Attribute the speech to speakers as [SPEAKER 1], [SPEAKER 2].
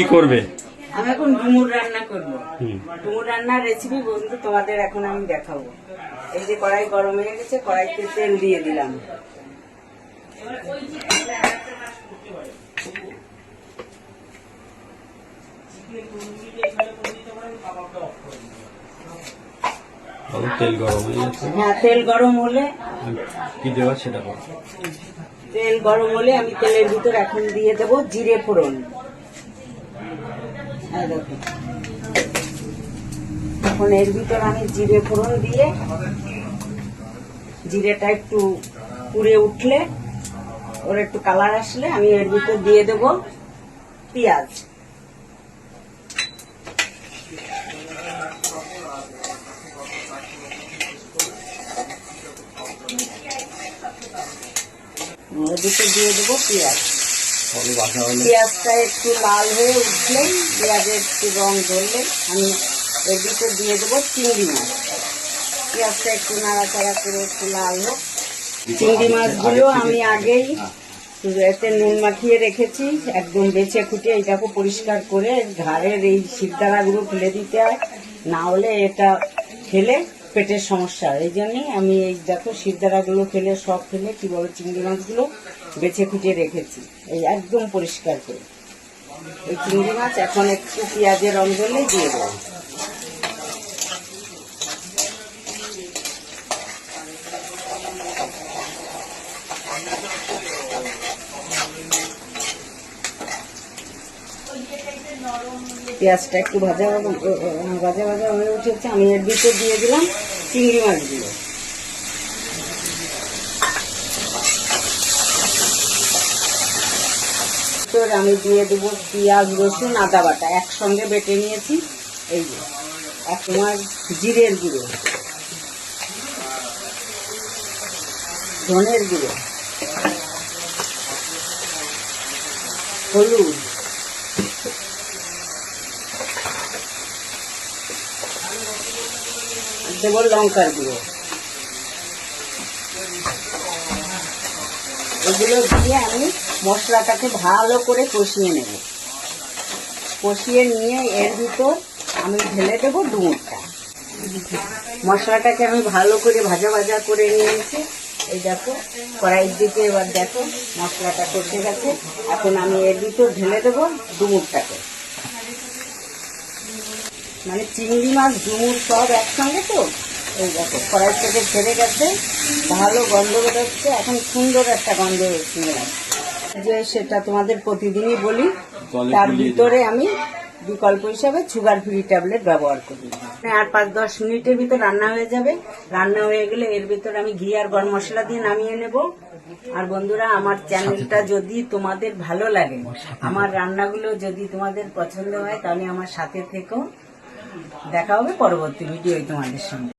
[SPEAKER 1] কি করবে?
[SPEAKER 2] আমি এখন ডুমুর রান্না করব। ডুমুর রান্নার রেসিপি বন্ধু তোমাদের এখন আমি দেখাবো। এই যে কড়াই গরম হয়ে গেছে কড়াইতে তেল দিয়ে দিলাম।
[SPEAKER 1] তেল গরম হয়ে গেছে।
[SPEAKER 2] হ্যাঁ তেল গরম হলে
[SPEAKER 1] কি দেওয়া সেটা
[SPEAKER 2] তেল গরম হলে আমি তেলের ভিতর এখন দিয়ে দেবো জিরে ফোড়ন। এখন এর ভিতর আমি জিরে ফোড়ন দিয়ে, জিরেটা একটু পুড়ে উঠলে, ওর একটু কালার আসলে আমি এর ভিতর দিয়ে দেবো পেঁয়াজ। এর ভিতর দিয়ে দেবো পেঁয়াজ। পেঁয়াজটা একটু লাল হয়ে উঠলে পেঁয়াজের একটু রং ধরলে আমি এর ভিতর দিয়ে দেবো চিংড়ি মাছ। পেঁয়াজটা একটু নাড়াচাড়া করে একটু লাল হোক। চিংড়ি মাছগুলো আমি আগেই এতে নুন মাখিয়ে রেখেছি একদম বেছে খুঁটে এটাকে পরিষ্কার করে ঘাড়ের এই শিরদাঁড়াগুলো ফেলে দিতে হয়। না হলে এটা ফেলে পেটের সমস্যা। এই জন্যই আমি এই দেখো শিরদারাগুলো খেলে সব খেলে কি বলো চিংড়ি মাছগুলো বেছে খুঁটিয়ে রেখেছি। এই একদম পরিষ্কার করে। এই চিংড়ি মাছ এখন একটু পেঁয়াজের রং দিয়ে দেবো। পেঁয়াজটা একটু ভাজা ভাজা ভাজা হয়ে উঠেছে, আমি এর ভিতর দিয়ে দিলাম চিংড়ি মাছগুলো। তোর আমি দিয়ে দেবো পেঁয়াজ, রসুন, আদা বাটা। একসঙ্গে বেটে নিয়েছি, এই যে, এক তোমার জিরের গুঁড়ো। ধনের গুঁড়ো। হলুদ। দেবো লঙ্কার গুঁড়ো এগুলো দিয়ে আমি মশলাটাকে ভালো করে কষিয়ে নেব। কষিয়ে নিয়ে এর ভিতর আমি ঢেলে দেবো ডুমুরটা। মশলাটাকে আমি ভালো করে ভাজা ভাজা করে নিয়েছি। এই দেখো, কড়াইয়ের দিকে এবার দেখো মশলাটা কষে গেছে। এখন আমি এর ভিতর ঢেলে দেবো ডুমুরটাকে। মানে চিংড়ি মাছ ডুমুর সব একসঙ্গে তো? এই দেখো কড়াই থেকে ছেড়ে গেছে ভালো গন্ধ বেরোচ্ছে এখন সুন্দর একটা গন্ধ শুনে যে সেটা তোমাদের প্রতিদিনই বলি তার ভিতরে আমি বিকল্প হিসাবে সুগার ফ্রি ট্যাবলেট ব্যবহার করি। আর পাঁচ দশ মিনিটের ভিতর রান্না হয়ে যাবে। রান্না হয়ে গেলে এর ভিতর আমি ঘি আর গরম মশলা দিয়ে নামিয়ে নেব। আর বন্ধুরা আমার চ্যানেলটা যদি তোমাদের ভালো লাগে আমার রান্নাগুলো যদি তোমাদের পছন্দ হয় তাহলে আমার সাথে থেকেও দেখা হবে পরবর্তী ভিডিও তোমাদের সঙ্গে।